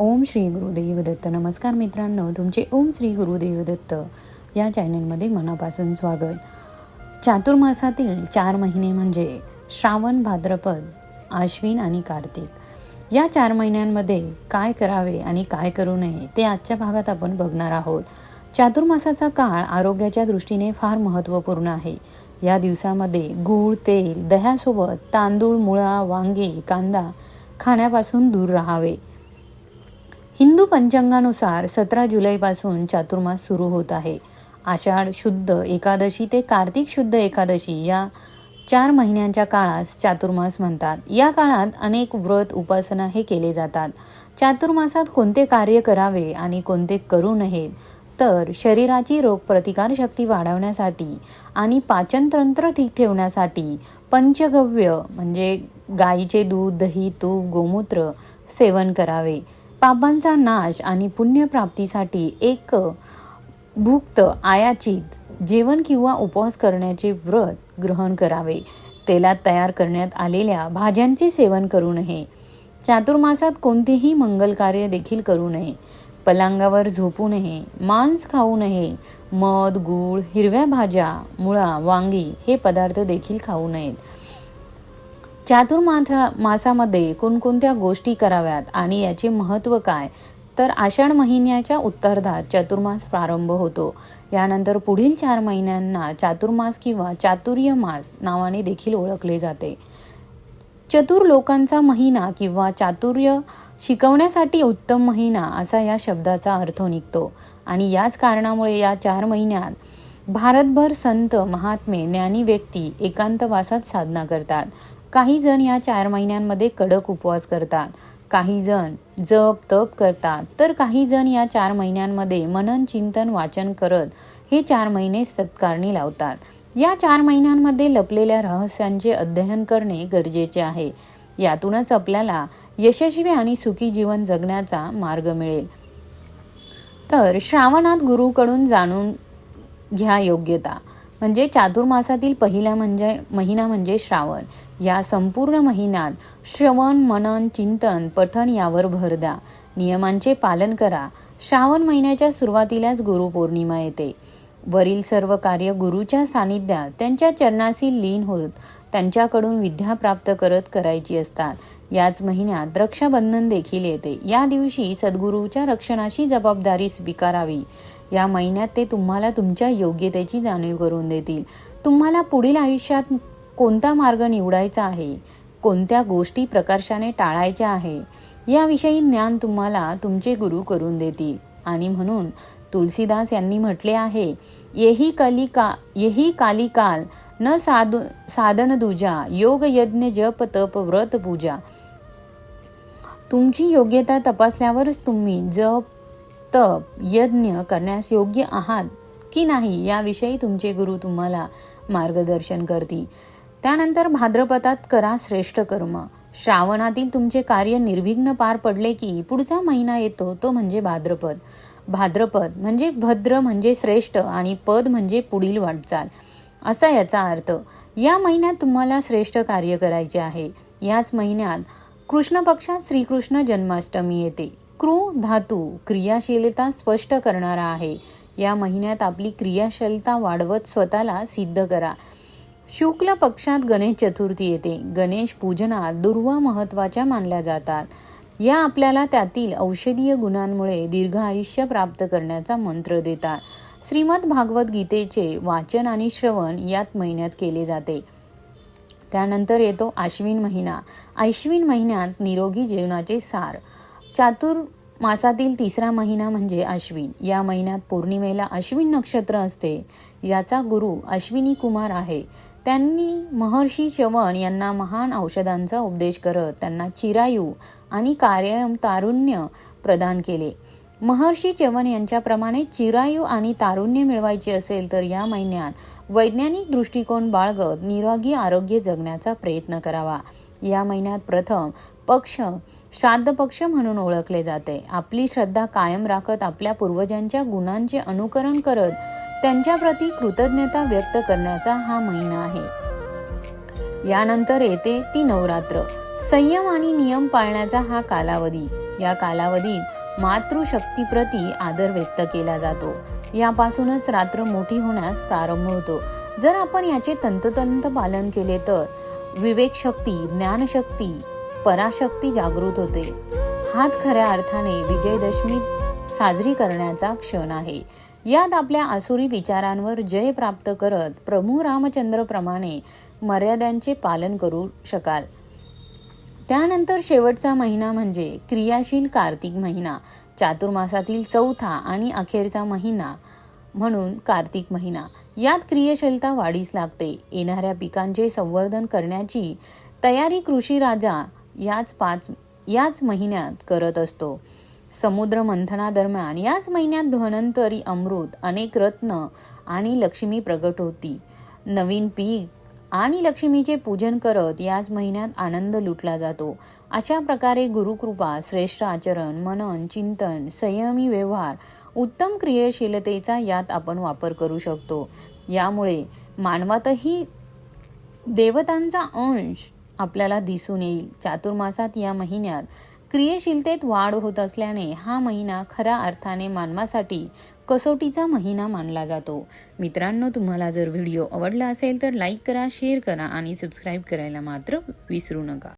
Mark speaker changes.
Speaker 1: ओम श्री गुरुदेव दत्त. नमस्कार मित्रांनो तुमचे ओम श्री गुरुदेव दत्त या चॅनलमध्ये मनापासून स्वागत. चातुर्मासातील चार महिने म्हणजे श्रावण भाद्रपद आश्विन आणि कार्तिक. या चार महिन्यांमध्ये काय करावे आणि काय करू नये ते आजच्या भागात आपण बघणार आहोत. चातुर्मासाचा काळ आरोग्याच्या दृष्टीने फार महत्त्वपूर्ण आहे. या दिवसामध्ये गूळ तेल दह्यासोबत तांदूळ मुळा वांगे कांदा खाण्यापासून दूर राहावे. हिंदू पंचांगानुसार सतरा जुलैपासून चातुर्मास सुरू होत आहे. आषाढ शुद्ध एकादशी ते कार्तिक शुद्ध एकादशी या चार महिन्यांच्या काळास चातुर्मास म्हणतात. या काळात अनेक व्रत उपासना हे केले जातात. चातुर्मासात कोणते कार्य करावे आणि कोणते करू नयेत तर शरीराची रोगप्रतिकार शक्ती वाढवण्यासाठी आणि पाचनतंत्र ठीक ठेवण्यासाठी पंचगव्य म्हणजे गाईचे दूध दही तूप गोमूत्र सेवन करावे. पापांचा नाश आणि पुण्यप्राप्तीसाठी एक भुक्त आयाचित जेवण किंवा उपवास करण्याचे व्रत ग्रहण करावे. तेलात तयार करण्यात आलेल्या भाज्यांचे सेवन करू नये. चातुर्मासात कोणतेही मंगल कार्य देखील करू नये. पलंगावर झोपू नये. मांस खाऊ नये. मध गूळ हिरव्या भाज्या मुळा वांगी हे पदार्थ देखील खाऊ नयेत. चातुर्मासा मासामध्ये कोणकोणत्या गोष्टी कराव्यात आणि याचे महत्त्व काय? तर आषाढ महिन्याच्या उत्तरार्धात चातुर्मास प्रारंभ होतो. यानंतर पुढील चार महिन्यांना चातुर्मास किंवा चातुर्य मास नावाने देखील ओळखले जाते. चतुर लोकांचा महिना किंवा चातुर्य शिकवण्यासाठी उत्तम महिना असा या शब्दाचा अर्थ निघतो. आणि याच कारणामुळे या चार महिन्यात भारतभर संत महात्मे ज्ञानी व्यक्ती एकांतवासात साधना करतात. काही जण या चार महिन्यांमध्ये कडक उपवास करतात काही जण जप तप करतात तर काही जण या चार महिन्यांमध्ये मनन चिंतन वाचन करत हे चार महिने सत्कारणी लावतात. या चार महिन्यांमध्ये लपलेल्या रहस्यांचे अध्ययन करणे गरजेचे आहे. यातूनच आपल्याला यशस्वी आणि सुखी जीवन जगण्याचा मार्ग मिळेल. तर श्रावणात गुरुकडून जाणून घ्या योग्यता. म्हणजे चातुर्मासातील पहिला म्हणजे महिना म्हणजे श्रावण. या संपूर्ण महिन्यात श्रवण मनन चिंतन पठण यावर भर द्या. नियमांचे पालन करा. श्रावण महिन्याच्या सुरुवातीलाच गुरुपौर्णिमा येते. वरील सर्व कार्य गुरुच्या सानिध्यात त्यांच्या चरणाशी लीन होत त्यांच्याकडून विद्या प्राप्त करत करायची असतात. याच महिन्यात रक्षाबंधन देखील येते. या दिवशी सद्गुरूच्या रक्षणाची जबाबदारी स्वीकारावी. या महिन्यात ते तुम्हाला तुमच्या योग्यतेची जाणीव करून देतील. तुम्हाला पुढील आयुष्यात कोणता मार्ग निवडायचा आहे? कोणत्या गोष्टी प्रकर्षाने टाळायच्या आहे? याविषयी ज्ञान तुम्हाला तुमचे गुरु करून देतील. आणि म्हणून तुलसीदास यांनी म्हटले आहे येही कलिका येही कालिकाल न साधु साधन दुजा योग यज्ञ जप तप व्रत पूजा. तुमची योग्यता तपासल्यावरच तुम्ही जप तप यज्ञ करण्यास योग्य आहात की नाही याविषयी तुमचे गुरु तुम्हाला मार्गदर्शन करतील. त्यानंतर भाद्रपदात करा श्रेष्ठ कर्म. श्रावणातील तुमचे कार्य निर्विघ्न पार पडले की पुढचा महिना येतो तो म्हणजे भाद्रपद. भाद्रपद म्हणजे भद्र म्हणजे श्रेष्ठ आणि पद म्हणजे पुढील वाटचाल. असा याचा अर्थ या महिन्यात तुम्हाला श्रेष्ठ कार्य करायचे आहे. याच महिन्यात कृष्ण पक्षात श्रीकृष्ण जन्माष्टमी येते. क्रू धातू क्रियाशीलता स्पष्ट करणारा आहे. या महिन्यात आपली क्रियाशीलता वाढवत स्वतःला सिद्ध करा. शुक्ल पक्षात गणेश चतुर्थी येते. गणेश पूजनात दुर्वा महत्त्वाच्या मानल्या जातात. या आपल्याला त्यातील औषधीय गुणांमुळे दीर्घ आयुष्य प्राप्त करण्याचा मंत्र देतात. श्रीमद भागवत गीतेचे वाचन आणि श्रवण यात महिन्यात केले जाते. त्यानंतर येतो आश्विन महिना. आश्विन महिन्यात निरोगी जीवनाचे सार. चातुर मासातील तिसरा महिना म्हणजे अश्विन. या महिन्यात पौर्णिमेला अश्विन नक्षत्र असते. याचा गुरु अश्विनी कुमार आहे. त्यांनी महर्षी शवण यांना महान औषधांचा उपदेश करत त्यांना चिरायू आणि कार्यम तारुण्य प्रदान केले. महर्षी चवन यांच्याप्रमाणे चिरायू आणि तारुण्य मिळवायचे असेल तर या महिन्यात वैज्ञानिक दृष्टिकोन बाळगत निरोगी आरोग्य जगण्याचा प्रयत्न करावा. या महिन्यात प्रथम पक्ष श्राद्ध पक्ष म्हणून ओळखले जाते. आपली श्रद्धा कायम राखत आपल्या पूर्वजांच्या गुणांचे अनुकरण करत त्यांच्याप्रती कृतज्ञता व्यक्त करण्याचा हा महिना आहे. यानंतर येते ती नवरात्र. संयम आणि नियम पाळण्याचा हा कालावधी. या कालावधीत मातृशक्तीप्रती आदर व्यक्त केला जातो. यापासूनच रात्र मोठी होण्यास प्रारंभ होतो. जर आपण याचे तंतोतंत पालन केले तर विवेकशक्ती ज्ञानशक्ती पराशक्ती जागृत होते. हाच खऱ्या अर्थाने विजयदशमी साजरी करण्याचा क्षण आहे. यात आपल्या आसुरी विचारांवर जय प्राप्त करत प्रभू रामचंद्रप्रमाणे मर्यादांचे पालन करू शकाल. त्यानंतर शेवटचा महिना म्हणजे क्रियाशील कार्तिक महिना चातुर्मासातील चौथा आणि अखेरचा महिना म्हणून कार्तिक महिना. यात क्रियाशीलता वाढीस लागते. येणाऱ्या पिकांचे संवर्धन करण्याची तयारी कृषी राजा याच पाच याच महिन्यात करत असतो. समुद्र मंथनादरम्यान याच महिन्यात धन्वंतरी अमृत अनेक रत्न आणि लक्ष्मी प्रगट होती. नवीन पीक आणि लक्ष्मीचे पूजन करत याच महिन्यात आनंद लुटला जातो. अशा प्रकारे गुरुकृपा श्रेष्ठ आचरण मनन चिंतन संयमी व्यवहार उत्तम क्रियाशीलतेचा यात आपण वापर करू शकतो. यामुळे मानवातही देवतांचा अंश आपल्याला दिसून येईल. चातुर्मासात या महिन्यात क्रियाशीलतेत वाढ होत असल्याने हा महिना खऱ्या अर्थाने मानवासाठी कसोटीचा महिना मानला जातो. मित्रांनो तुम्हाला जर व्हिडिओ आवडला असेल तर लाईक करा शेअर करा आणि सबस्क्राईब करायला मात्र विसरू नका.